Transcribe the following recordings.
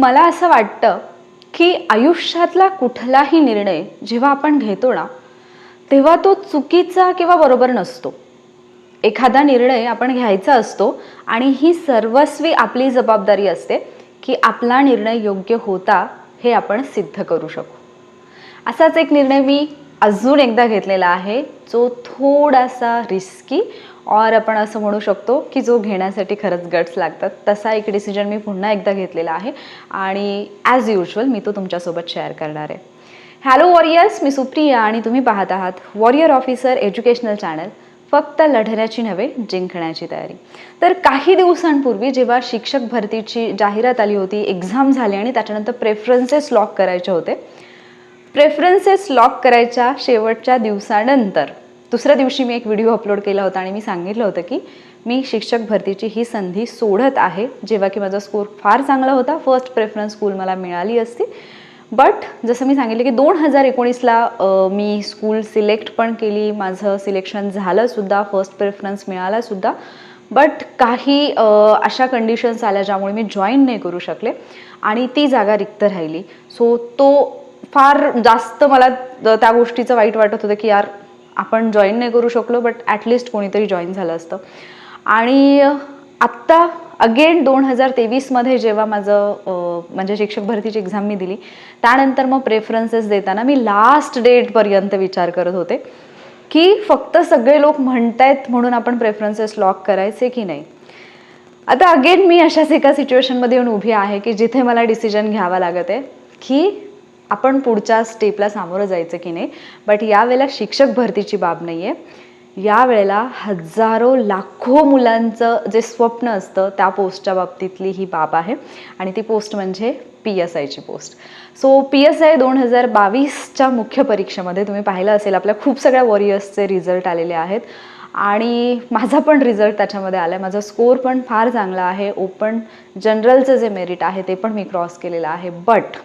मला असं वाटतं की आयुष्यातला कुठलाही निर्णय जेव्हा आपण घेतो ना तेव्हा तो चुकीचा किंवा बरोबर नसतो. एखादा निर्णय आपण घ्यायचा असतो आणि ही सर्वस्वी आपली जबाबदारी असते की आपला निर्णय योग्य होता हे आपण सिद्ध करू शकू. असाच एक निर्णय मी अजून एकदा घेतलेला आहे. जो थोडासा रिस्की और आपण असं म्हणू शकतो की जो घेण्यासाठी खरंच गट्स लागतात. तसा एक डिसिजन मी पुन्हा एकदा घेतलेला आहे. आणि ॲज युजल मी तो तुमच्यासोबत शेअर करणार आहे. हॅलो वॉरियर्स मी सुप्रिया आणि तुम्ही पाहत आहात वॉरियर ऑफिसर एज्युकेशनल चॅनल फक्त लढण्याची नव्हे जिंकण्याची तयारी. तर काही दिवसांपूर्वी जेव्हा शिक्षक भरतीची जाहिरात आली होती एक्झाम झाली आणि त्याच्यानंतर प्रेफरन्सेस लॉक करायचे होते प्रेफरन्सेस लॉक करायच्या शेवटच्या दिवसानंतर. दुसऱ्या दिवशी मी एक व्हिडिओ अपलोड केला होता आणि मी सांगितलं होतं की मी शिक्षक भरतीची ही संधी सोडत आहे जेव्हा की माझा स्कोर फार चांगला होता. फर्स्ट प्रेफरन्स स्कूल मला मिळाली असती. बट जसं मी सांगितलं की दोन हजार एकोणीसला मी स्कूल सिलेक्ट पण केली. माझं सिलेक्शन झालंसुद्धा फर्स्ट प्रेफरन्स मिळालासुद्धा बट काही अशा कंडिशन्स आल्या ज्यामुळे मी जॉईन नाही करू शकले. आणि ती जागा रिक्त राहिली. सो तो फार जास्त मला त्या गोष्टीचं वाईट वाटत होतं की यार आपण जॉईन नाही करू शकलो बट ॲटलिस्ट कोणीतरी जॉईन झालं असतं. आणि आत्ता अगेन दोन हजार तेवीसमध्ये जेव्हा माझं म्हणजे शिक्षक भरतीची एक्झाम मी दिली त्यानंतर मग प्रेफरन्सेस देताना मी लास्ट डेटपर्यंत विचार करत होते की फक्त सगळे लोक म्हणतायत म्हणून आपण प्रेफरन्सेस लॉक करायचे की नाही. आता अगेन मी अशाच एका सिच्युएशनमध्ये येऊन उभी आहे की जिथे मला डिसिजन घ्यावा लागत आहे की आपण पुढच्या स्टेपला सामोरं जायचं की नाही? बट यावेळेला शिक्षक भरतीची बाब नाही आहे यावेळेला हजारो लाखो मुलांचं जे स्वप्न असतं त्या पोस्टच्या बाबतीतली ही बाब आहे. आणि ती पोस्ट म्हणजे पी एस आयची post. So P S I दोन हजार बावीसच्या मुख्य परीक्षेमध्ये तुम्ही पाहिलं असेल आपल्या खूप सगळ्या वॉरियर्सचे रिझल्ट आलेले आहेत. आणि माझा पण रिझल्ट त्याच्यामध्ये आला आहे माझा स्कोर पण फार चांगला आहे. ओपन जनरलचं जे मेरिट आहे ते पण मी क्रॉस केलेलं आहे. बट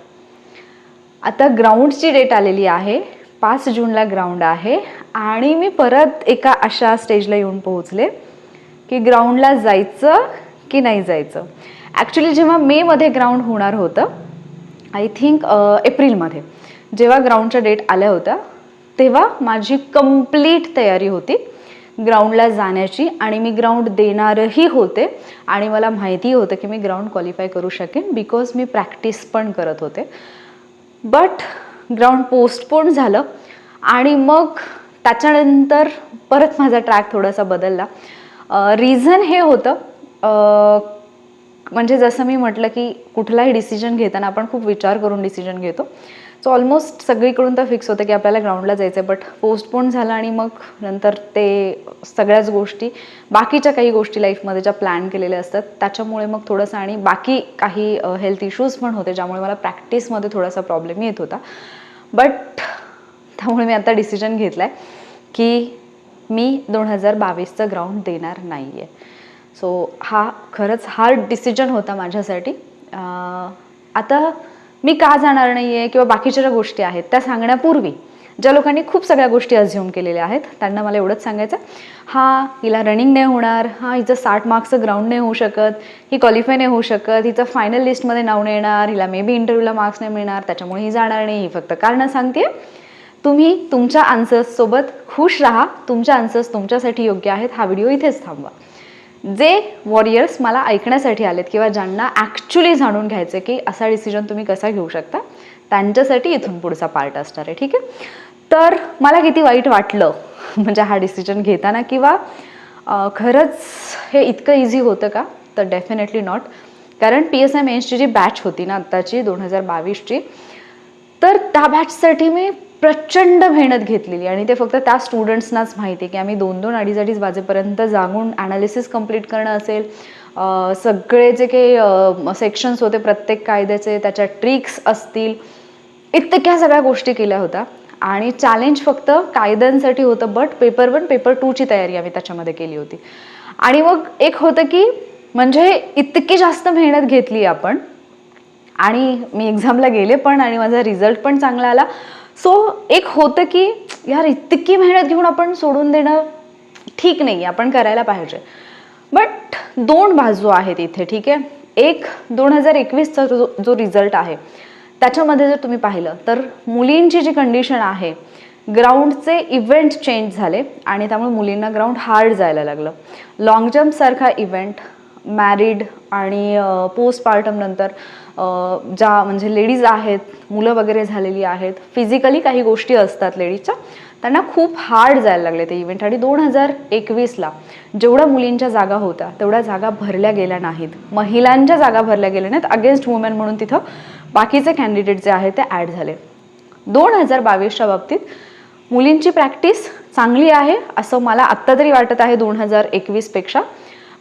आता ग्राउंडची डेट आलेली आहे. पाच जूनला ग्राउंड आहे. आणि मी परत एका अशा स्टेजला येऊन पोहोचले की ग्राउंडला जायचं की नाही जायचं. ॲक्च्युली जेव्हा मेमध्ये ग्राउंड होणार होतं आय थिंक एप्रिलमध्ये जेव्हा ग्राउंडच्या डेट आल्या होत्या तेव्हा माझी कंप्लीट तयारी होती ग्राउंडला जाण्याची. आणि मी ग्राउंड देणारही होते. आणि मला माहिती होतं की मी ग्राउंड क्वालिफाय करू शकेन बिकॉज मी प्रॅक्टिस पण करत होते. बट ग्राउंड पोस्टपोन झालं आणि मग त्याच्यानंतर परत माझा ट्रॅक थोडासा बदलला. रिझन हे होतं म्हणजे जसं मी म्हटलं की कुठलाही डिसिजन घेताना आपण खूप विचार करून डिसिजन घेतो. सो ऑलमोस्ट सगळीकडून तर फिक्स होतं की आपल्याला ग्राउंडला जायचं आहे बट पोस्टपोन झालं आणि मग नंतर ते सगळ्याच गोष्टी बाकीच्या काही गोष्टी लाईफमध्ये ज्या प्लॅन केलेल्या असतात त्याच्यामुळे मग थोडंसं आणि बाकी काही हेल्थ इश्यूज पण होते ज्यामुळे मला प्रॅक्टिसमध्ये थोडासा प्रॉब्लेम येत होता. बट त्यामुळे मी आता डिसिजन घेतला आहे की मी दोन हजार बावीसचं ग्राउंड देणार नाही आहे सो हा खरंच हार्ड डिसिजन होता माझ्यासाठी. आता मी का जाणार नाही आहे किंवा बाकीच्या ज्या गोष्टी आहेत त्या सांगण्यापूर्वी ज्या लोकांनी खूप सगळ्या गोष्टी अझ्युम केलेल्या आहेत त्यांना मला एवढंच सांगायचं हा हिला रनिंग नाही होणार हा हिचं साठ मार्क्सचं ग्राउंड नाही होऊ शकत ही क्वालिफाय नाही होऊ शकत हिचं फायनल लिस्टमध्ये नाव नाही येणार हिला मे बी इंटरव्ह्यूला मार्क्स नाही मिळणार त्याच्यामुळे ही जाणार नाही ही फक्त कारणं सांगते तुम्ही तुमच्या आन्सर्ससोबत खुश राहा तुमच्या आन्सर्स तुमच्यासाठी योग्य आहेत हा व्हिडिओ इथेच थांबवा. जे वॉरियर्स मला ऐकण्यासाठी आलेत किंवा ज्यांना ॲक्च्युली जाणून घ्यायचं की असा डिसिजन तुम्ही कसा घेऊ शकता त्यांच्यासाठी इथून पुढचा पार्ट असणार आहे ठीक आहे? तर मला किती वाईट वाटलं म्हणजे हा डिसिजन घेताना किंवा खरंच हे इतकं इझी होतं का? तर डेफिनेटली नॉट कारण पी एस एम एन्सची जी बॅच होती ना आत्ताची दोन हजार बावीसची तर त्या बॅचसाठी मी प्रचंड मेहनत घेतलेली आणि ते फक्त त्या स्टुडंट्सनाच माहिती आहे की आम्ही दोन दोन अडीच अडीच वाजेपर्यंत जागून ॲनालिसिस कंप्लीट करणं असेल. सगळे जे काही सेक्शन्स होते प्रत्येक कायद्याचे त्याच्या ट्रिक्स असतील इतक्या सगळ्या गोष्टी केल्या होत्या. आणि चॅलेंज फक्त कायद्यांसाठी होतं बट पेपर वन पेपर टूची तयारी आम्ही त्याच्यामध्ये केली होती. आणि मग एक होतं की म्हणजे इतकी जास्त मेहनत घेतली आपण. आणि मी एक्झामला गेले पण आणि माझा रिझल्ट पण चांगला आला. सो एक होतं की यार इतकी मेहनत घेऊन आपण सोडून देणं ठीक नाही आपण करायला पाहिजे. बट दोन बाजू आहेत इथे ठीक आहे? एक दोन हजार एकवीसचा जो जो रिझल्ट आहे त्याच्यामध्ये जर तुम्ही पाहिलं तर मुलींची जी कंडिशन आहे ग्राउंडचे इव्हेंट चेंज झाले आणि त्यामुळे मुलींना ग्राउंड हार्ड जायला लागलं. लाँग जम्पसारखा इव्हेंट मॅरिड आणि पोस्टपार्टम नंतर ज्या म्हणजे लेडीज आहेत मुलं वगैरे झालेली आहेत फिजिकली काही गोष्टी असतात लेडीजच्या त्यांना खूप हार्ड जायला लागले ते इव्हेंट आणि दोन हजार एकवीसला जेवढ्या मुलींच्या जागा होत्या तेवढ्या जागा भरल्या गेल्या नाहीत. महिलांच्या जागा भरल्या गेल्या नाहीत अगेन्स्ट वुमेन म्हणून तिथं बाकीचे कॅन्डिडेट जे आहेत ते ॲड झाले. दोन हजार बावीसच्या बाबतीत मुलींची प्रॅक्टिस चांगली आहे असं मला आत्ता तरी वाटत आहे दोन हजार एकवीसपेक्षा.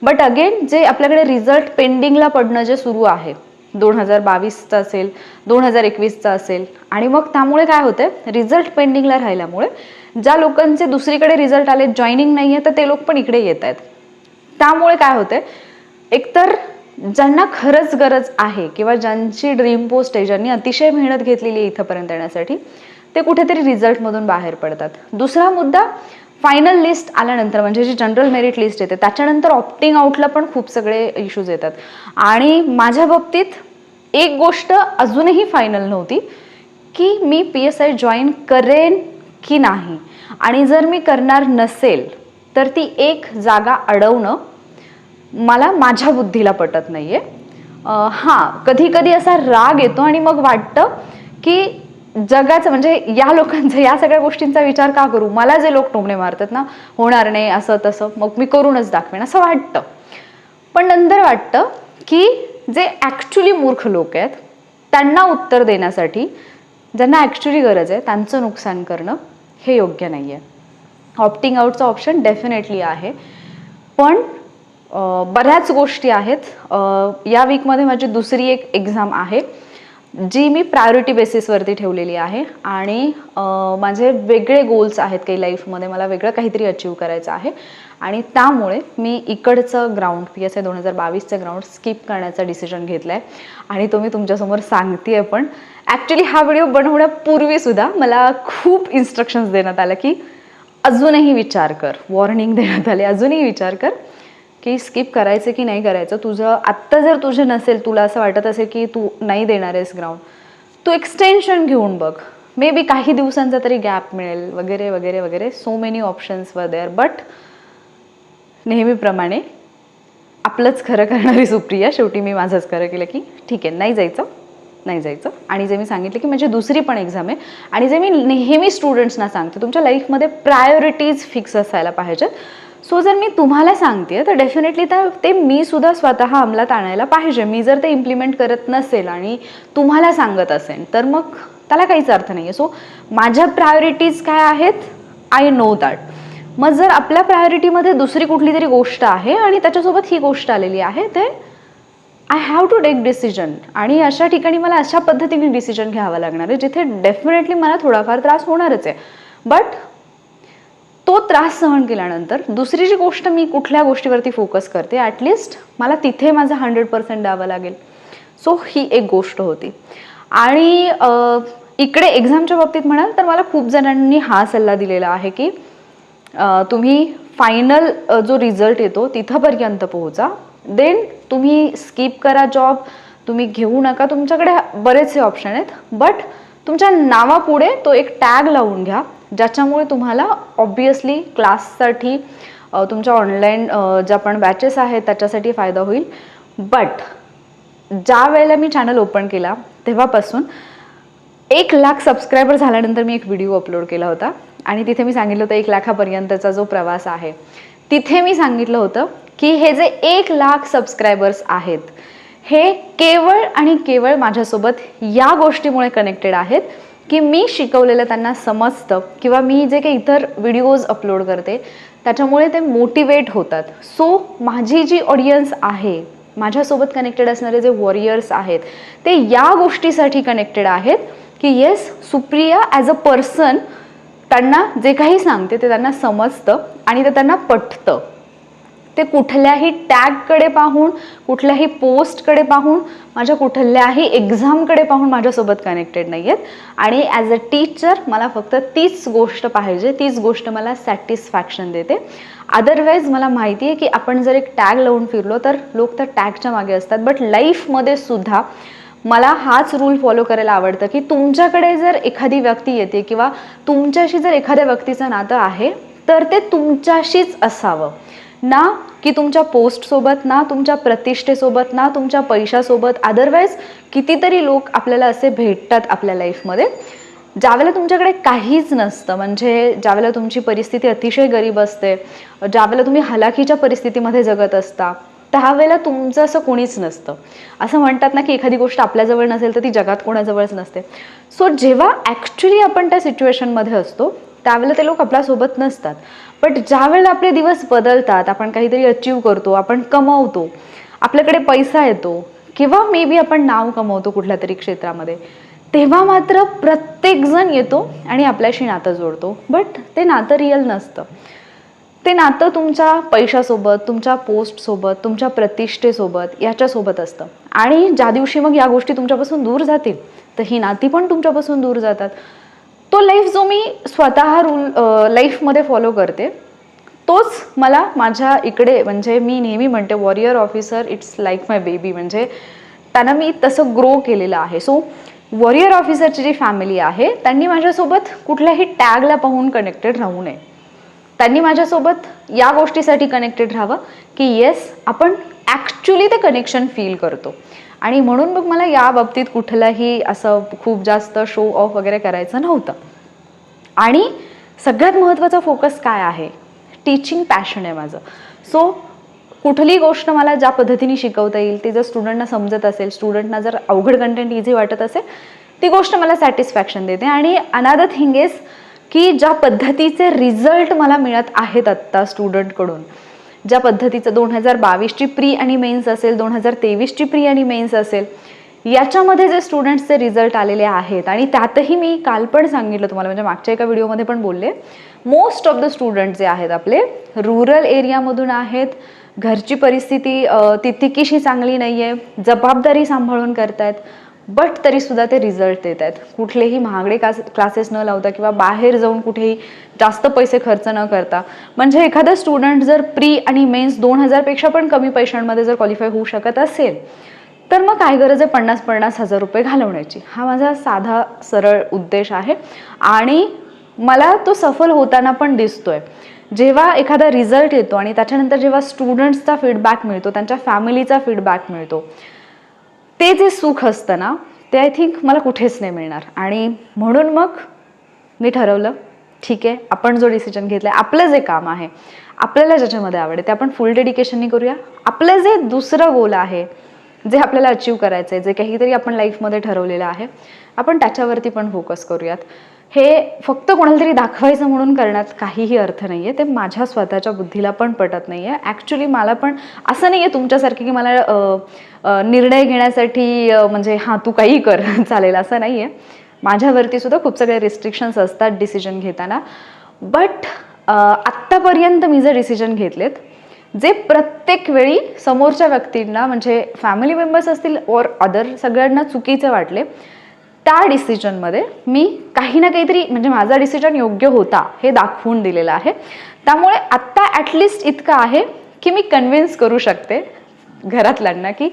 बट अगेन जे आपल्याकडे रिझल्ट पेंडिंगला पडणं जे सुरू आहे दोन हजार बावीसचं असेल दोन हजार एकवीसचं असेल. आणि मग त्यामुळे काय होतं रिझल्ट पेंडिंगला राहिल्यामुळे ज्या लोकांचे दुसरीकडे रिझल्ट आले जॉईनिंग नाही आहे तर ते लोक पण इकडे येत आहेत. त्यामुळे काय होतंय? एकतर ज्यांना खरंच गरज आहे किंवा ज्यांची ड्रीम पोस्ट आहे ज्यांनी अतिशय मेहनत घेतलेली आहे इथंपर्यंत येण्यासाठी ते कुठेतरी रिझल्टमधून बाहेर पडतात. दुसरा मुद्दा फायनल लिस्ट आल्यानंतर म्हणजे जी जनरल मेरिट लिस्ट येते त्याच्यानंतर ऑप्टिंग आउटला पण खूप सगळे इश्यूज येतात. आणि माझ्या बाबतीत एक गोष्ट अजूनही फायनल नव्हती की मी पी एस आय जॉईन करेन की नाही. आणि जर मी करणार नसेल तर ती एक जागा अडवणं मला माझ्या बुद्धीला पटत नाही आहे हां कधी कधी असा राग येतो आणि मग वाटतं की जगाचं म्हणजे या लोकांचा या सगळ्या गोष्टींचा विचार का करू? मला जे लोक टोमणे मारतात ना होणार नाही असं तसं मग मी करूनच दाखवेन असं वाटतं. पण नंतर वाटतं की जे ॲक्च्युली मूर्ख लोक आहेत त्यांना उत्तर देण्यासाठी ज्यांना ॲक्च्युली गरज आहे त्यांचं नुकसान करणं हे योग्य नाही आहे ऑप्टिंग आउटचं ऑप्शन डेफिनेटली आहे. पण बऱ्याच गोष्टी आहेत. या वीकमध्ये माझी दुसरी एक एक्झाम आहे. जी मी प्रायोरिटी बेसिसवरती ठेवलेली आहे आणि माझे वेगळे गोल्स आहेत काही लाईफमध्ये मला वेगळं काहीतरी अचीव करायचं आहे. आणि त्यामुळे मी इकडचं ग्राउंड पी एस आय दोन हजार बावीसचं ग्राउंड स्किप करण्याचा डिसिजन घेतला आहे आणि तो मी तुमच्यासमोर सांगते आहे पण ॲक्च्युली हा व्हिडिओ बनवण्यापूर्वीसुद्धा मला खूप इन्स्ट्रक्शन्स देण्यात आलं की अजूनही विचार कर. वॉर्निंग देण्यात आले अजूनही विचार कर. की स्किप करायचं की नाही करायचं तुझं आत्ता जर तुझं नसेल तुला असं वाटत असेल की तू नाही देणार आहेस ग्राउंड तू एक्सटेन्शन घेऊन बघ. मे बी काही दिवसांचा तरी गॅप मिळेल वगैरे वगैरे वगैरे. So many options were there but नेहमीप्रमाणे आपलंच खरं करणारी सुप्रिया शेवटी मी माझंच खरं केलं की ठीक आहे नाही जायचं नाही जायचं. आणि जे मी सांगितलं की माझी दुसरी पण एक्झाम आहे आणि जे मी नेहमी स्टुडंट्सना सांगते तुमच्या लाईफमध्ये प्रायोरिटीज फिक्स असायला पाहिजेत. सो जर मी तुम्हाला सांगते तर डेफिनेटली तर ते मी सुद्धा स्वतः अंमलात आणायला पाहिजे. मी जर ते इम्प्लिमेंट करत नसेल आणि तुम्हाला सांगत असेल तर मग त्याला काहीच अर्थ नाही आहे सो माझ्या प्रायोरिटीज काय आहेत? आय नो दॅट मग जर आपल्या प्रायोरिटीमध्ये दुसरी कुठली तरी गोष्ट आहे आणि त्याच्यासोबत ही गोष्ट आलेली आहे ते I have to take decision आणि अशा ठिकाणी मला अशा पद्धतीने डिसिजन घ्यावं लागणार आहे जिथे डेफिनेटली मला थोडाफार त्रास होणारच आहे. बट तो त्रास सहन केल्यानंतर दुसरी जी गोष्ट मी कुठल्या गोष्टीवरती फोकस करते ॲटलिस्ट मला तिथे माझं हंड्रेड पर्सेंट द्यावं लागेल. सो ही एक गोष्ट होती. आणि इकडे एक्झामच्या बाबतीत म्हणाल तर मला खूप जणांनी हा सल्ला दिलेला आहे की तुम्ही फायनल जो रिझल्ट येतो तिथंपर्यंत पोहोचा. देन तुम्ही स्किप करा जॉब तुम्ही घेऊ नका. तुमच्याकडे बरेचसे ऑप्शन आहेत बट तुमच्या नावापुढे तो एक टॅग लावून घ्या ज्याच्यामुळे तुम्हाला ऑब्वियसली क्लाससाठी तुमच्या ऑनलाईन ज्या पण बॅचेस आहेत त्याच्यासाठी फायदा होईल. बट ज्या वेळेला मी चॅनल ओपन केला तेव्हापासून एक लाख सबस्क्रायबर झाल्यानंतर मी एक व्हिडिओ अपलोड केला होता. आणि तिथे मी सांगितलं होतं एक लाखापर्यंतचा जो प्रवास आहे. तिथे मी सांगितलं होतं की हे जे एक लाख सबस्क्रायबर्स आहेत हे केवळ आणि केवळ माझ्यासोबत या गोष्टीमुळे कनेक्टेड आहेत की मी शिकवलेलं त्यांना समजतं किंवा मी जे काही इतर व्हिडिओज अपलोड करते त्याच्यामुळे ते मोटिवेट होतात. सो माझी जी ऑडियन्स आहे माझ्यासोबत कनेक्टेड असणारे जे वॉरियर्स आहेत ते या गोष्टीसाठी कनेक्टेड आहेत की yes Supriya as a person त्यांना जे काही सांगते ते त्यांना समजतं आणि ते त्यांना पटतं. ते कुठल्याही टॅगकडे पाहून कुठल्याही पोस्टकडे पाहून माझ्या कुठल्याही एक्झामकडे पाहून माझ्यासोबत कनेक्टेड नाही आहेत आणि ॲज अ टीचर मला फक्त तीच गोष्ट पाहिजे तीच गोष्ट मला सॅटिस्फॅक्शन देते. अदरवाईज मला माहिती आहे की आपण जर एक टॅग लावून फिरलो तर लोक तर टॅगच्या मागे असतात. बट लाईफमध्ये सुद्धा मला हाच रूल फॉलो करायला आवडतं की तुमच्याकडे जर एखादी व्यक्ती येते किंवा तुमच्याशी जर एखाद्या व्यक्तीचं नातं आहे तर ते तुमच्याशीच असावं. ना की तुमच्या पोस्टसोबत ना तुमच्या प्रतिष्ठेसोबत ना तुमच्या पैशासोबत. अदरवाईज कितीतरी लोक आपल्याला असे भेटतात आपल्या लाईफमध्ये ज्यावेळेला तुमच्याकडे काहीच नसतं म्हणजे ज्यावेळेला तुमची परिस्थिती अतिशय गरीब असते ज्यावेळेला तुम्ही हलाखीच्या परिस्थितीमध्ये जगत असता त्यावेळेला तुमचं असं कोणीच नसतं. असं म्हणतात ना की एखादी गोष्ट आपल्याजवळ नसेल तर ती जगात कोणाजवळच नसते. सो जेव्हा ॲक्च्युली आपण त्या सिच्युएशनमध्ये असतो त्यावेळेला ते लोक आपल्यासोबत नसतात. बट ज्यावेळेला आपले दिवस बदलतात आपण काहीतरी अचीव करतो आपण कमवतो आपल्याकडे पैसा येतो किंवा मे बी आपण नाव कमवतो कुठल्या तरी क्षेत्रामध्ये तेव्हा मात्र प्रत्येकजण येतो आणि आपल्याशी नातं जोडतो. बट ते नातं रिअल नसतं. ते नातं तुमच्या पैशासोबत तुमच्या पोस्टसोबत तुमच्या प्रतिष्ठेसोबत याच्यासोबत असतं. आणि ज्या दिवशी मग या गोष्टी तुमच्यापासून दूर जातील तर ही नाती पण तुमच्यापासून दूर जातात. तो लाईफ जो मी स्वतः रूल लाईफमध्ये फॉलो करते तोच मला माझ्या इकडे म्हणजे मी नेहमी म्हणते warrior officer it's like my baby म्हणजे त्यांना मी तसं ग्रो केलेलं आहे. सो वॉरियर ऑफिसरची जी फॅमिली आहे त्यांनी माझ्यासोबत कुठल्याही टॅगला पाहून कनेक्टेड राहू नये. त्यांनी माझ्यासोबत या गोष्टीसाठी कनेक्टेड राहावं की येस आपण ॲक्च्युली ते कनेक्शन फील करतो. आणि म्हणून मग मला या बाबतीत कुठलंही असं खूप जास्त शो ऑफ वगैरे करायचं नव्हतं. आणि सगळ्यात महत्त्वाचा फोकस काय आहे? टीचिंग पॅशन आहे माझं. सो कुठली गोष्ट मला ज्या पद्धतीने शिकवता येईल ती जर स्टुडंटना समजत असेल स्टुडंटना जर अवघड कंटेंट इझी वाटत असेल ती गोष्ट मला सॅटिस्फॅक्शन देते. आणि अनादर थिंग इज की ज्या पद्धतीचे रिझल्ट मला मिळत आहेत आत्ता स्टुडंटकडून ज्या पद्धतीचं दोन हजार बावीसची प्री आणि मेन्स असेल दोन हजार तेवीसची प्री आणि मेन्स असेल याच्यामध्ये जे स्टुडंट्सचे रिझल्ट आलेले आहेत आणि त्यातही मी काल पण सांगितलं तुम्हाला म्हणजे मागच्या एका व्हिडिओमध्ये पण बोलले मोस्ट ऑफ द स्टुडंट जे आहेत आपले रुरल एरियामधून आहेत घरची परिस्थिती तितकीशी चांगली नाही आहे जबाबदारी सांभाळून करतायत बट तरीसुद्धा ते रिझल्ट देत आहेत. कुठलेही महागडे क्लास क्लासेस न लावता किंवा बाहेर जाऊन कुठेही जास्त पैसे खर्च न करता. म्हणजे एखादा स्टुडंट जर प्री आणि मेन्स दोन हजारपेक्षा पण कमी पैशांमध्ये जर क्वालिफाय होऊ शकत असेल तर मग काय गरज आहे पन्नास पन्नास हजार रुपये घालवण्याची? हा माझा साधा सरळ उद्देश आहे. आणि मला तो सफल होताना पण दिसतोय. जेव्हा एखादा रिझल्ट येतो आणि त्याच्यानंतर जेव्हा स्टुडंट्सचा फीडबॅक मिळतो त्यांच्या फॅमिलीचा फीडबॅक मिळतो ते जे सुख असतं ना ते आय थिंक मला कुठेच नाही मिळणार. आणि म्हणून मग मी ठरवलं ठीक आहे आपण जो डिसिजन घेतला आपलं जे काम आहे आपल्याला ज्याच्यामध्ये आवडेल ते आपण फुल डेडिकेशननी करूया. आपलं जे दुसरं गोल आहे जे आपल्याला अचीव करायचं आहे जे काहीतरी आपण लाईफमध्ये ठरवलेलं आहे आपण त्याच्यावरती पण फोकस करूयात. हे फक्त कोणाला तरी दाखवायचं म्हणून करण्यात काहीही अर्थ नाही आहे ते माझ्या स्वतःच्या बुद्धीला पण पटत नाही आहे ॲक्च्युली मला पण असं नाही आहे तुमच्यासारखं की मला निर्णय घेण्यासाठी म्हणजे हां तू काही कर चालेल असं नाही आहे माझ्यावरती सुद्धा खूप सगळे रिस्ट्रिक्शन्स असतात डिसिजन घेताना. बट आत्तापर्यंत मी जे डिसिजन घेतलेत जे प्रत्येक वेळी समोरच्या व्यक्तींना म्हणजे फॅमिली मेंबर्स असतील और अदर सगळ्यांना चुकीचे वाटले त्या डिसिजनमध्ये मी काही ना काहीतरी म्हणजे माझा डिसिजन योग्य होता हे दाखवून दिलेलं आहे. त्यामुळे आत्ता ॲटलिस्ट इतकं आहे की मी कन्व्हिन्स करू शकते घरातल्यांना की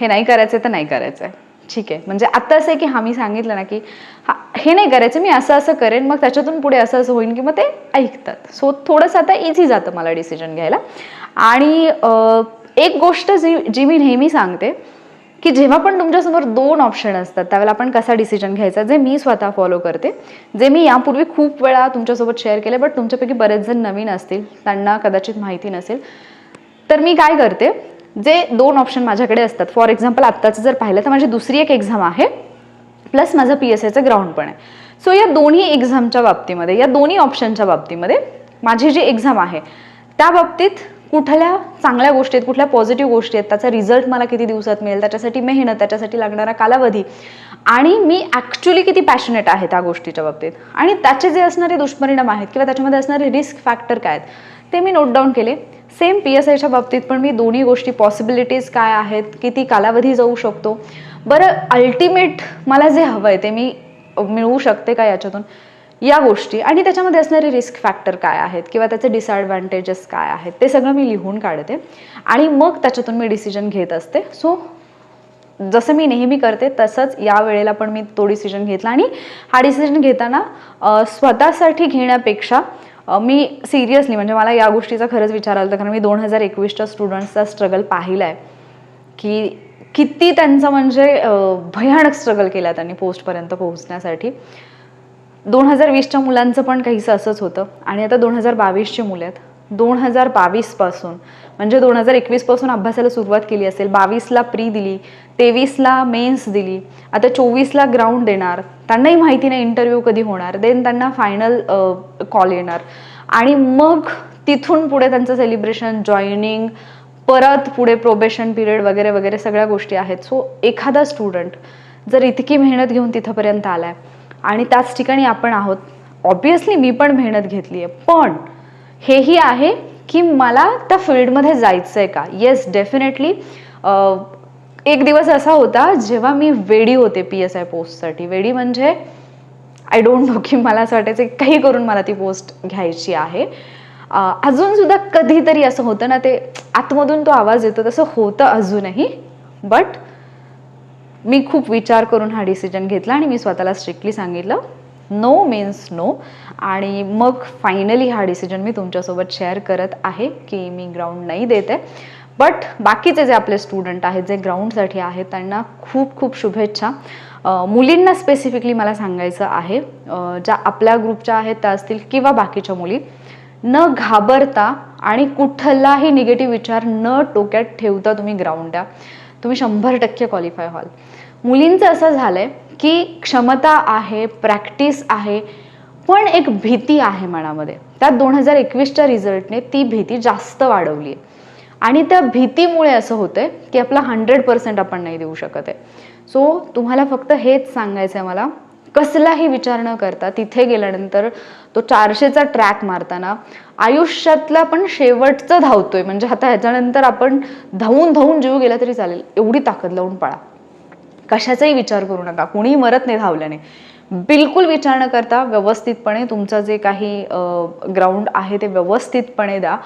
हे नाही करायचं तर नाही करायचं आहे ठीक आहे. म्हणजे आत्ता असं आहे की हा मी सांगितलं ना की हा हे नाही करायचं मी असं असं करेन मग त्याच्यातून पुढे असं असं होईल की मग ते ऐकतात. सो थोडंसं आता इझी जातं मला डिसिजन घ्यायला. आणि एक गोष्ट जी जी मी नेहमी सांगते की जेव्हा पण तुमच्यासमोर दोन ऑप्शन असतात त्यावेळेला आपण कसा डिसिजन घ्यायचा जे मी स्वतः फॉलो करते. जे मी यापूर्वी खूप वेळा तुमच्यासोबत शेअर केले बट तुमच्यापैकी बरेच जण नवीन असतील त्यांना कदाचित माहिती नसेल. तर मी काय करते जे दोन ऑप्शन माझ्याकडे असतात फॉर एक्झाम्पल आत्ताचं जर पाहिलं तर माझी दुसरी एक एक्झाम आहे प्लस माझं पी एस एचं ग्राउंड पण आहे. सो या दोन्ही एक्झामच्या बाबतीमध्ये या दोन्ही ऑप्शनच्या बाबतीमध्ये माझी जी एक्झाम आहे त्या बाबतीत कुठल्या चांगल्या गोष्टी आहेत कुठल्या पॉझिटिव्ह गोष्टी आहेत त्याचा रिझल्ट मला किती दिवसात मिळेल त्याच्यासाठी मेहनत त्याच्यासाठी लागणारा कालावधी. आणि मी ॲक्च्युली किती पॅशनेट आहे त्या गोष्टीच्या बाबतीत. आणि त्याचे जे असणारे दुष्परिणाम आहेत किंवा त्याच्यामध्ये असणारे रिस्क फॅक्टर काय आहेत ते मी नोट डाऊन केले. सेम पी एस आयच्या बाबतीत पण मी दोन्ही गोष्टी पॉसिबिलिटीज काय आहेत किती कालावधी जाऊ शकतो. बरं अल्टिमेट मला जे हवं आहे ते मी मिळवू शकते का याच्यातून? या गोष्टी. आणि त्याच्यामध्ये असणारे रिस्क फॅक्टर काय आहेत? किंवा त्याचे डिसएडव्हान्टेजेस काय आहेत? ते सगळं मी लिहून काढते. आणि मग त्याच्यातून मी डिसिजन घेत असते. सो जसं मी नेहमी करते तसंच या वेळेला पण मी तो डिसिजन घेतला. आणि हा डिसिजन घेताना स्वतःसाठी घेण्यापेक्षा मी सिरियसली म्हणजे मला या गोष्टीचा खरंच विचार आला होता कारण मी दोन हजार एकवीसच्या स्टुडंट्सचा स्ट्रगल पाहिला आहे की किती त्यांचं म्हणजे भयानक स्ट्रगल केला त्यांनी पोस्टपर्यंत पोहोचण्यासाठी. दोन हजार वीसच्या मुलांचं पण काहीसं असंच होतं. आणि आता दोन हजार बावीसची मुलं आहेत. दोन हजार बावीसपासून म्हणजे दोन हजार एकवीसपासून अभ्यासाला सुरुवात केली असेल. बावीसला प्री दिली तेवीसला मेन्स दिली आता चोवीसला ग्राउंड देणार. त्यांनाही माहिती नाही इंटरव्ह्यू कधी होणार. देन त्यांना फायनल कॉल येणार. आणि मग तिथून पुढे त्यांचं सेलिब्रेशन जॉईनिंग परत पुढे प्रोबेशन पिरियड वगैरे वगैरे सगळ्या गोष्टी आहेत. सो एखादा स्टुडंट जर इतकी मेहनत घेऊन तिथंपर्यंत आलाय आणि त्याच ठिकाणी आपण आहोत. ऑब्विसली मी पण मेहनत घेतली आहे. पण हेही आहे की मला त्या फील्डमध्ये जायचं आहे का येस डेफिनेटली एक दिवस असा होता जेव्हा मी वेडी होते पी एस आय पोस्टसाठी. वेडी म्हणजे आय डोंट नो की मला असं वाटायचं काही करून मला ती पोस्ट घ्यायची आहे. अजूनसुद्धा अजून सुद्धा कधीतरी असं होतं ना ते आतमधून तो आवाज येतो तसं होतं अजूनही. बट मी खूप विचार करून हा डिसिजन घेतला आणि मी स्वतःला स्ट्रिक्टली सांगितलं नो मीन्स नो आणि मग फायनली हा डिसिजन मी तुमच्यासोबत शेअर करत आहे की मी ग्राउंड नाही देते. बट बाकीचे जे आपले स्टुडंट आहेत जे ग्राउंडसाठी आहेत त्यांना खूप खूप शुभेच्छा. मुलींना स्पेसिफिकली मला सांगायचं आहे ज्या आपल्या ग्रुपच्या आहेत त्या असतील किंवा बाकीच्या मुली न घाबरता आणि कुठलाही निगेटिव्ह विचार न टोक्यात ठेवता तुम्ही ग्राउंड द्या. तुम्ही शंभर टक्के क्वालिफाय व्हाल. मुलींचं असं झालं आहे की क्षमता आहे प्रॅक्टिस आहे पण एक भीती आहे मनामध्ये. त्यात दोन हजार एकवीसच्या रिझल्टने ती भीती जास्त वाढवली आहे आणि त्या भीतीमुळे असं होतंय की आपला हंड्रेड पर्सेंट आपण नाही देऊ शकत आहे. सो तुम्हाला फक्त हेच सांगायचं आहे मला कसलाही विचार न करता तिथे गेल्यानंतर तो चारशेचा ट्रॅक मारताना आयुष्यातला पण शेवटचं धावतोय. म्हणजे आता ह्याच्यानंतर आपण धावून धावून जीव गेला तरी चालेल. एवढी ताकद लावून पळा. कशाचाही विचार करू नका. कुणीही मरत नाही धावल्याने. बिलकुल विचार न करता व्यवस्थितपणे तुमचं जे काही ग्राउंड आहे ते व्यवस्थितपणे द्या.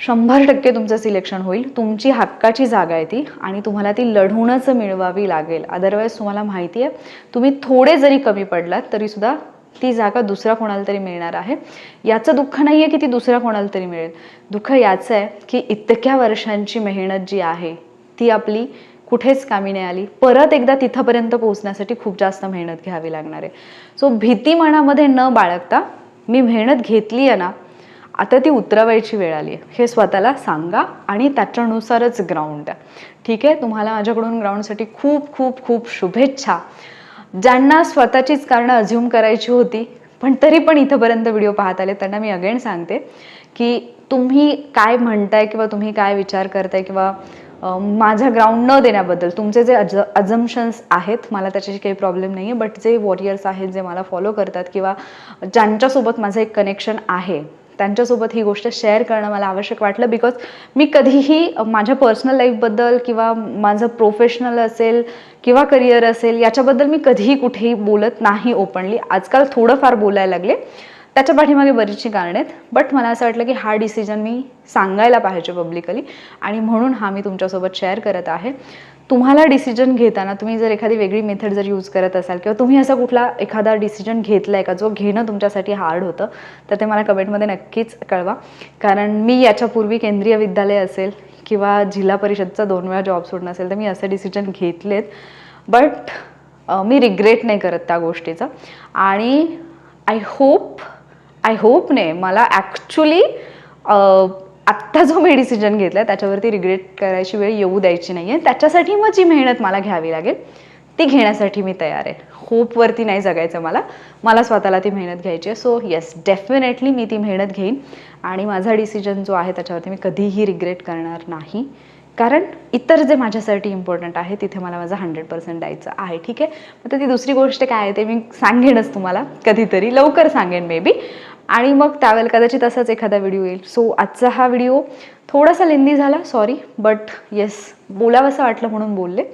शंभर टक्के तुमचं सिलेक्शन होईल. तुमची हक्काची जागा आहे ती आणि तुम्हाला ती लढवूनच मिळवावी लागेल. अदरवाईज तुम्हाला माहिती आहे तुम्ही थोडे जरी कमी पडलात तरी सुद्धा ती जागा दुसऱ्या कोणाला तरी मिळणार आहे. याचं दुःख नाही आहे की ती दुसऱ्या कोणाला तरी मिळेल. दुःख याचं आहे की इतक्या वर्षांची मेहनत जी आहे ती आपली कुठेच कामी नाही आली. परत एकदा तिथंपर्यंत पोहोचण्यासाठी खूप जास्त मेहनत घ्यावी लागणार आहे. सो भीती मनामध्ये न बाळगता मी मेहनत घेतली आहे ना आता ती उतरवायची वेळ आली आहे. हे स्वतःला सांगा आणि त्याच्यानुसारच ग्राउंड द्या. ठीक आहे? तुम्हाला माझ्याकडून ग्राउंडसाठी खूप खूप खूप शुभेच्छा. ज्यांना स्वतःचीच कारणं अझ्युम करायची होती पण तरी पण इथंपर्यंत व्हिडिओ पाहत आले. त्यांना मी अगेन सांगते की तुम्ही काय म्हणताय किंवा तुम्ही काय विचार करताय किंवा माझा ग्राउंड न देण्याबद्दल तुमचे जे अज अजम्शन्स आहेत मला त्याच्याशी काही प्रॉब्लेम नाही आहे बट जे वॉरियर्स आहेत जे मला फॉलो करतात किंवा ज्यांच्यासोबत माझं एक कनेक्शन आहे त्यांच्यासोबत ही गोष्ट शेअर करणं मला आवश्यक वाटलं बिकॉज मी कधीही माझ्या पर्सनल लाईफबद्दल किंवा माझं प्रोफेशनल असेल किंवा करिअर असेल याच्याबद्दल मी कधीही कुठेही बोलत नाही ओपनली आजकाल थोडंफार बोलायला लागले. त्याच्या पाठीमागे बरीचशी कारणं आहेत. बट मला असं वाटलं की हा डिसिजन मी सांगायला पाहिजे पब्लिकली आणि म्हणून हा मी तुमच्यासोबत शेअर करत आहे. तुम्हाला डिसिजन घेताना तुम्ही जर एखादी वेगळी मेथड जर यूज करत असाल किंवा तुम्ही असा कुठला एखादा डिसिजन घेतला आहे का जो घेणं तुमच्यासाठी हार्ड होतं तर ते मला कमेंटमध्ये नक्कीच कळवा. कारण मी याच्यापूर्वी केंद्रीय विद्यालय असेल किंवा जिल्हा परिषदचा दोन वेळा जॉब सोडणं असेल तर मी असे डिसिजन घेतलेत. बट मी रिग्रेट नाही करत त्या गोष्टीचं. आणि आय होप आय होप नाही मला ॲक्च्युली आत्ता जो मी डिसिजन घेतला आहे त्याच्यावरती रिग्रेट करायची वेळ येऊ द्यायची नाही आहे त्याच्यासाठी मग जी मेहनत मला घ्यावी लागेल ती घेण्यासाठी मी तयार आहे. होपवरती नाही जगायचं मला. मला स्वतःला ती मेहनत घ्यायची आहे. सो येस डेफिनेटली मी ती मेहनत घेईन. आणि माझा डिसिजन जो आहे त्याच्यावरती मी कधीही रिग्रेट करणार नाही. कारण इतर जे माझ्यासाठी इम्पॉर्टंट आहे तिथे मला माझं हंड्रेड पर्सेंट द्यायचं आहे. ठीक आहे? मग ती दुसरी गोष्ट काय आहे ते मी सांगेनच तुम्हाला. कधीतरी. लवकर सांगेन मे बी आणि मग त्यावेळेला कदाचित असाच एखादा व्हिडिओ येईल. सो आजचा हा व्हिडिओ थोडासा लेंदी झाला सॉरी बट येस बोलावंसं वाटलं म्हणून बोलले.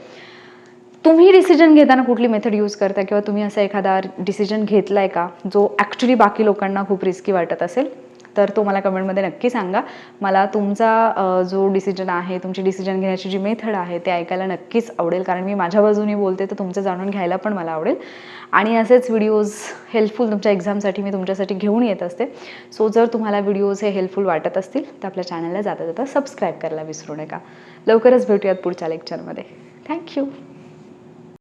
तुम्ही डिसिजन घेताना कुठली मेथड यूज करता? किंवा तुम्ही असा एखादा डिसिजन घेतला आहे का? जो ॲक्च्युली बाकी लोकांना खूप रिस्की वाटत असेल? तर तो मला कमेंटमध्ये नक्की सांगा. मला तुमचा जो डिसिजन आहे तुमची डिसिजन घेण्याची जी मेथड आहे ते ऐकायला नक्कीच आवडेल. कारण मी माझ्या बाजूने बोलते तर तुमचं जाणून घ्यायला पण मला आवडेल. आणि असेच व्हिडिओज हेल्पफुल तुमच्या एक्झामसाठी मी तुमच्यासाठी घेऊन येत असते. सो जर तुम्हाला व्हिडिओज हे हेल्पफुल वाटत असतील तर आपल्या चॅनलला जाता जाता सबस्क्राईब करायला विसरू नका. लवकरच भेटूयात पुढच्या लेक्चरमध्ये थँक्यू